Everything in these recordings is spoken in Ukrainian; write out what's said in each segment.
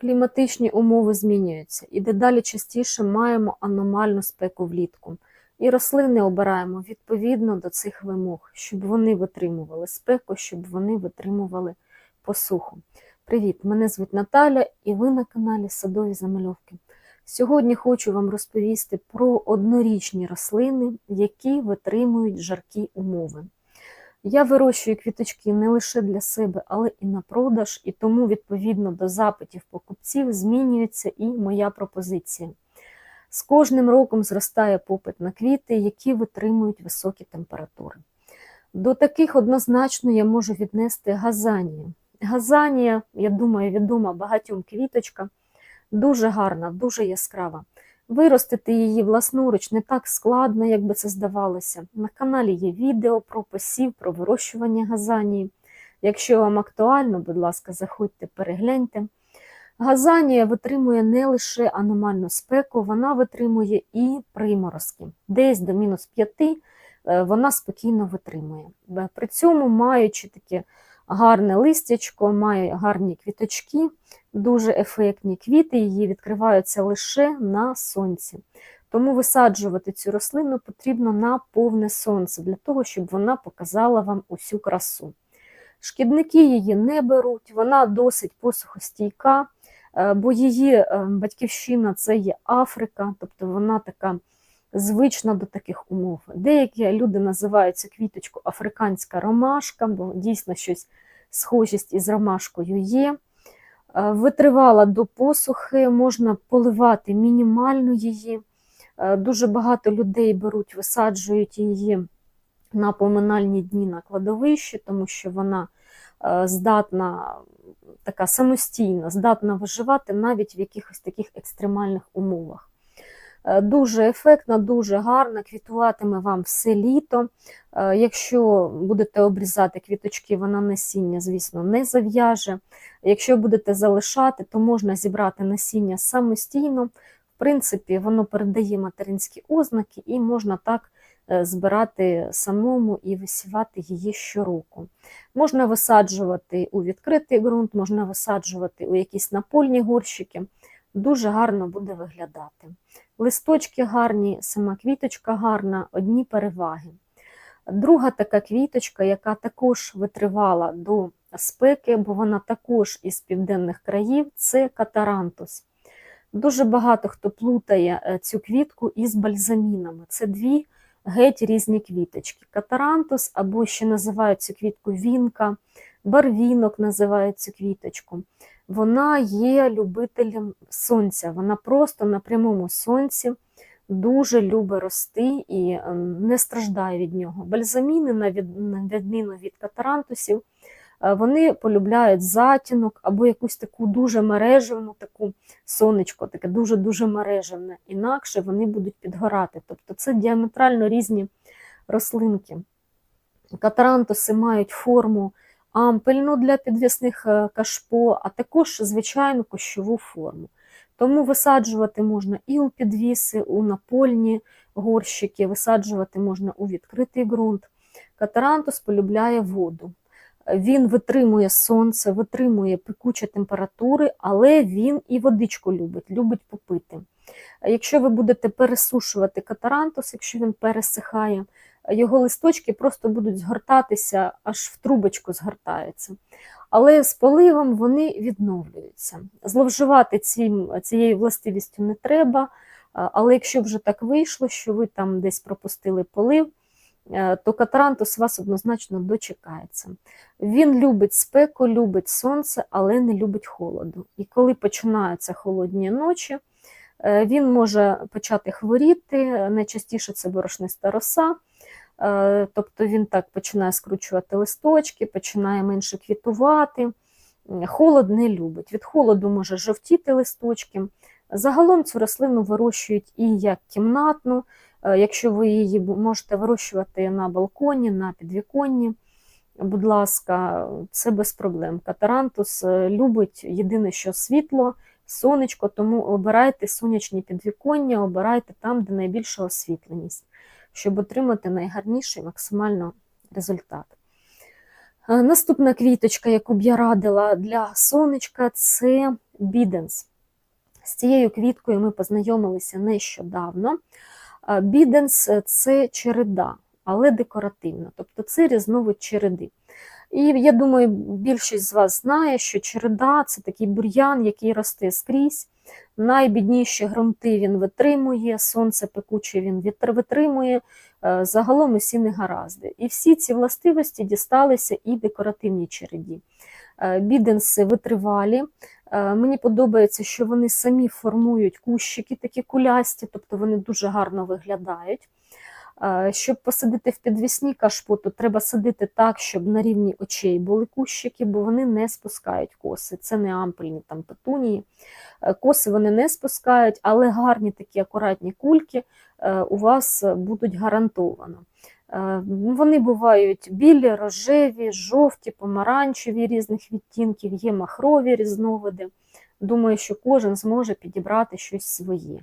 Кліматичні умови змінюються, і дедалі частіше маємо аномальну спеку влітку. І рослини обираємо відповідно до цих вимог, щоб вони витримували спеку, щоб вони витримували посуху. Привіт! Мене звуть Наталя, і ви на каналі Садові Замальовки. Сьогодні хочу вам розповісти про однорічні рослини, які витримують жаркі умови. Я вирощую квіточки не лише для себе, але і на продаж, і тому, відповідно до запитів покупців, змінюється і моя пропозиція. З кожним роком зростає попит на квіти, які витримують високі температури. До таких однозначно я можу віднести газанію. Газанія, я думаю, відома багатьом квіточка, дуже гарна, дуже яскрава. Виростити її власноруч не так складно, як би це здавалося. На каналі є відео про посів, про вирощування газанії. Якщо вам актуально, будь ласка, заходьте, перегляньте. Газанія витримує не лише аномальну спеку, вона витримує і приморозки. Десь до мінус 5 вона спокійно витримує. При цьому, маючи таке гарне листячко, має гарні квіточки, дуже ефектні квіти, її відкриваються лише на сонці. Тому висаджувати цю рослину потрібно на повне сонце, для того, щоб вона показала вам усю красу. Шкідники її не беруть, вона досить посухостійка, бо її батьківщина це є Африка, тобто вона така звична до таких умов. Деякі люди називають цю квіточку африканська ромашка, бо дійсно щось схожість із ромашкою є. Витривала до посухи, можна поливати мінімально її. Дуже багато людей беруть, висаджують її на поминальні дні на кладовищі, тому що вона здатна, така самостійна, здатна виживати навіть в якихось таких екстремальних умовах. Дуже ефектна, дуже гарна, квітуватиме вам все літо. Якщо будете обрізати квіточки, вона насіння, звісно, не зав'яже. Якщо будете залишати, то можна зібрати насіння самостійно. В принципі, воно передає материнські ознаки, і можна так е, збирати самому і висівати її щороку. Можна висаджувати у відкритий ґрунт, можна висаджувати у якісь напольні горщики. Дуже гарно буде виглядати. Листочки гарні, сама квіточка гарна, одні переваги. Друга така квіточка, яка також витривала до спеки, бо вона також із південних країв, це катарантус. Дуже багато хто плутає е, цю квітку із бальзамінами. Це дві геть різні квіточки. Катарантус, або ще називають цю квітку вінка, барвінок називають цю квіточку вона є любителем сонця. Вона просто на прямому сонці дуже любить рости і е, не страждає від нього. Бальзаміни, на відміну від катарантусів, е, вони полюбляють затінок або якусь таку дуже мережевну, таку сонечко, таке дуже-дуже мережевне. Інакше вони будуть підгорати. Тобто це діаметрально різні рослинки. Катарантуси мають форму ампельну для підвісних е, кашпо, а також звичайну кощову форму. Тому висаджувати можна і у підвіси, у напольні горщики, висаджувати можна у відкритий ґрунт. Катарантус полюбляє воду. Він витримує сонце, витримує пекучі температури, але він і водичку любить, любить попити. Якщо ви будете пересушувати катарантус, якщо він пересихає, його листочки просто будуть згортатися, аж в трубочку згортаються. Але з поливом вони відновлюються. Зловживати цим, цією властивістю не треба, але якщо вже так вийшло, що ви там десь пропустили полив, е, то катарантус вас однозначно дочекається. Він любить спеку, любить сонце, але не любить холоду. І коли починаються холодні ночі, е, він може почати хворіти, найчастіше це борошниста роса. Е, тобто він так починає скручувати листочки, починає менше квітувати. Холод не любить. Від холоду може жовтіти листочки. Загалом цю рослину вирощують і як кімнатну, е, якщо ви її можете вирощувати на балконі, на підвіконні, будь ласка, це без проблем. Катарантус е, любить єдине, що світло, сонечко, тому обирайте сонячні підвіконня, обирайте там, де найбільша освітленість щоб отримати найгарніший максимально результат. Е, Наступна квіточка, яку б я радила для сонечка, це біденс. З цією квіткою ми познайомилися нещодавно. Е, Біденс це череда, але декоративна, тобто це різновид череди. І я думаю, більшість з вас знає, що череда це такий бур'ян, який росте скрізь. Найбідніші ґрунти він витримує, сонце пекуче він витримує, е, загалом усі негаразди. І всі ці властивості дісталися і декоративній череді. Е, Біденси витривалі. Е, Мені подобається, що вони самі формують кущики такі кулясті, тобто вони дуже гарно виглядають. Щоб посадити в підвісні кашпоту, треба садити так, щоб на рівні очей були кущики, бо вони не спускають коси. Це не ампельні там петунії. Е, Коси вони не спускають, але гарні такі акуратні кульки е, у вас будуть гарантовано. Е, Вони бувають білі, рожеві, жовті, помаранчеві різних відтінків, є махрові різновиди. Думаю, що кожен зможе підібрати щось своє.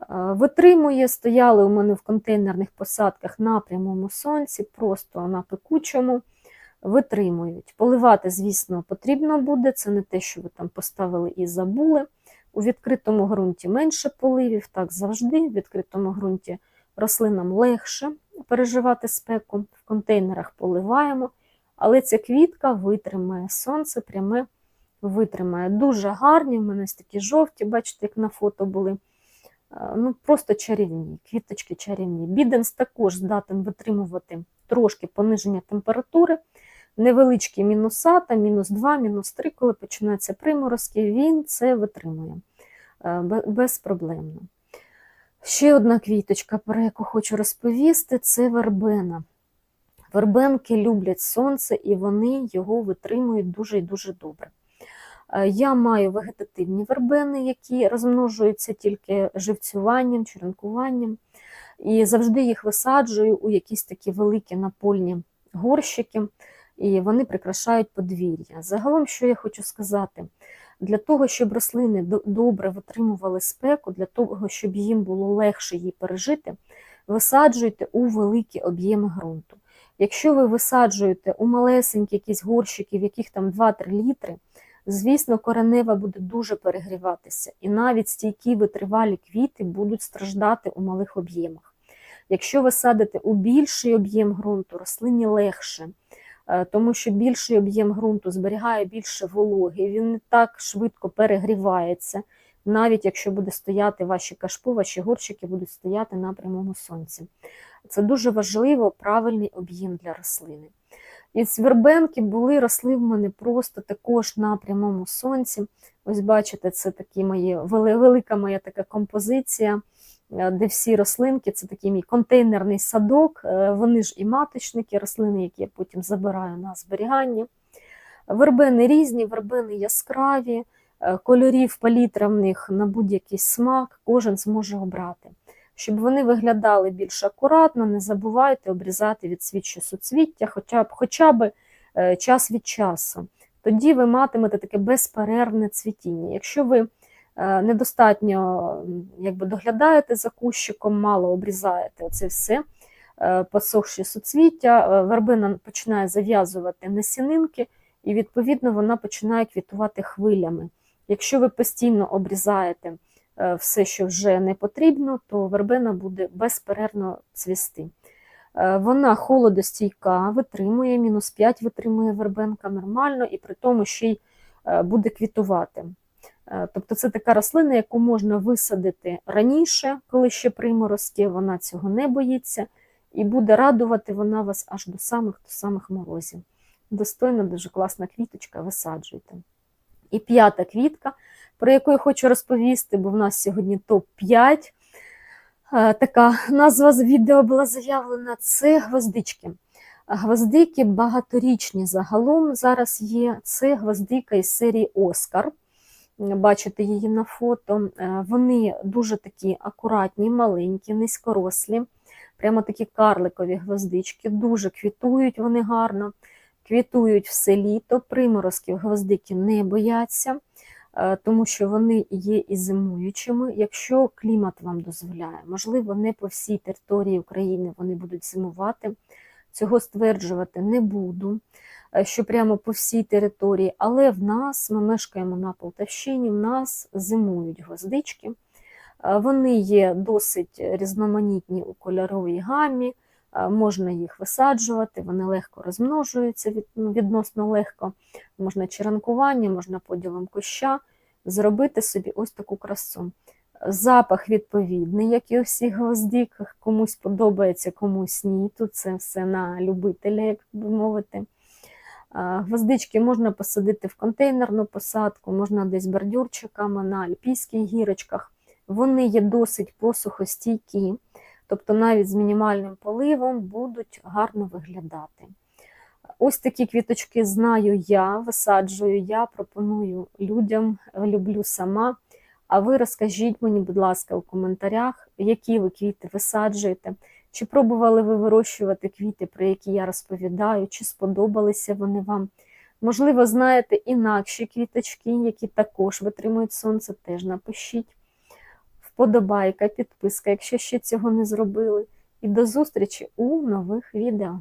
Е, Витримує, стояли у мене в контейнерних посадках на прямому сонці, просто на пекучому. Витримують. Поливати, звісно, потрібно буде. Це не те, що ви там поставили і забули. У відкритому ґрунті менше поливів, так завжди. В відкритому ґрунті рослинам легше переживати спеку. В контейнерах поливаємо, але ця квітка витримає сонце, пряме витримає. Дуже гарні, в мене такі жовті, бачите, як на фото були. Е, Ну, просто чарівні, квіточки чарівні. Біденс також здатен витримувати трошки пониження температури, невеличкі мінуса, там мінус 2, мінус 3, коли починаються приморозки, він це витримує е, безпроблемно. Ще одна квіточка, про яку хочу розповісти, це вербена. Вербенки люблять сонце і вони його витримують дуже і дуже добре. Е, Я маю вегетативні вербени, які розмножуються тільки живцюванням, черенкуванням. І завжди їх висаджую у якісь такі великі напольні горщики, і вони прикрашають подвір'я. Загалом, що я хочу сказати, для того, щоб рослини добре витримували спеку, для того, щоб їм було легше її пережити, висаджуйте у великі об'єми ґрунту. Якщо ви висаджуєте у малесенькі якісь горщики, в яких там 2-3 літри, звісно, коренева буде дуже перегріватися, і навіть стійкі витривалі квіти будуть страждати у малих об'ємах. Якщо ви садите у більший об'єм ґрунту, рослині легше, е, тому що більший об'єм ґрунту зберігає більше вологи, він не так швидко перегрівається, навіть якщо буде стояти ваші кашпо, ваші горщики будуть стояти на прямому сонці. Це дуже важливо, правильний об'єм для рослини. І ці вербенки були, росли в мене просто також на прямому сонці. Ось бачите, це такі мої велика моя така композиція, е, де всі рослинки, це такий мій контейнерний садок. е, Вони ж і маточники, рослини, які я потім забираю на зберігання. Вербени різні, вербени яскраві, е, кольорів палітра в них на будь-який смак, кожен зможе обрати. Щоб вони виглядали більш акуратно, не забувайте обрізати від свічі суцвіття хоча б, хоча б е, час від часу. Тоді ви матимете таке безперервне цвітіння. Якщо ви е, недостатньо якби, доглядаєте за кущиком, мало обрізаєте оце все, е, посохші суцвіття, вербина починає зав'язувати насінинки, і, відповідно, вона починає квітувати хвилями. Якщо ви постійно обрізаєте все, що вже не потрібно, то вербена буде безперервно цвісти. Е, Вона холодостійка, витримує, мінус 5 витримує вербенка нормально, і при тому ще й е, буде квітувати. Е, Тобто це така рослина, яку можна висадити раніше, коли ще приморозки, вона цього не боїться, і буде радувати вона вас аж до самих до самих морозів. Достойна, дуже класна квіточка, висаджуйте. І п'ята квітка, про яку я хочу розповісти, бо в нас сьогодні топ-5. Е, Така назва з відео була заявлена: це гвоздички. Гвоздики багаторічні загалом зараз є. Це гвоздика із серії Оскар. Бачите її на фото. Е, Вони дуже такі акуратні, маленькі, низькорослі, прямо такі карликові гвоздички, дуже квітують вони гарно, квітують все літо, приморозків гвоздики не бояться, е, тому що вони є і зимуючими, якщо клімат вам дозволяє. Можливо, не по всій території України вони будуть зимувати. Цього стверджувати не буду. е, що прямо по всій території, але в нас, ми мешкаємо на Полтавщині, в нас зимують гвоздички. Е, Вони є досить різноманітні у кольоровій гамі, можна їх висаджувати, вони легко розмножуються ну, відносно легко. Можна черенкування, можна поділом куща зробити собі ось таку красу. Запах відповідний, як і у всіх гвоздиках, комусь подобається, комусь ні. Тут це все на любителя, як би мовити. Гвоздички можна посадити в контейнерну посадку, можна десь бордюрчиками на альпійських гірочках. Вони є досить посухостійкі, тобто навіть з мінімальним поливом будуть гарно виглядати. Ось такі квіточки знаю я, висаджую я, пропоную людям, люблю сама. А ви розкажіть мені, будь ласка, у коментарях, які ви квіти висаджуєте, чи пробували ви вирощувати квіти, про які я розповідаю, чи сподобалися вони вам. Можливо, знаєте інакші квіточки, які також витримують сонце, теж напишіть. Вподобайка, підписка, якщо ще цього не зробили. І до зустрічі у нових відео.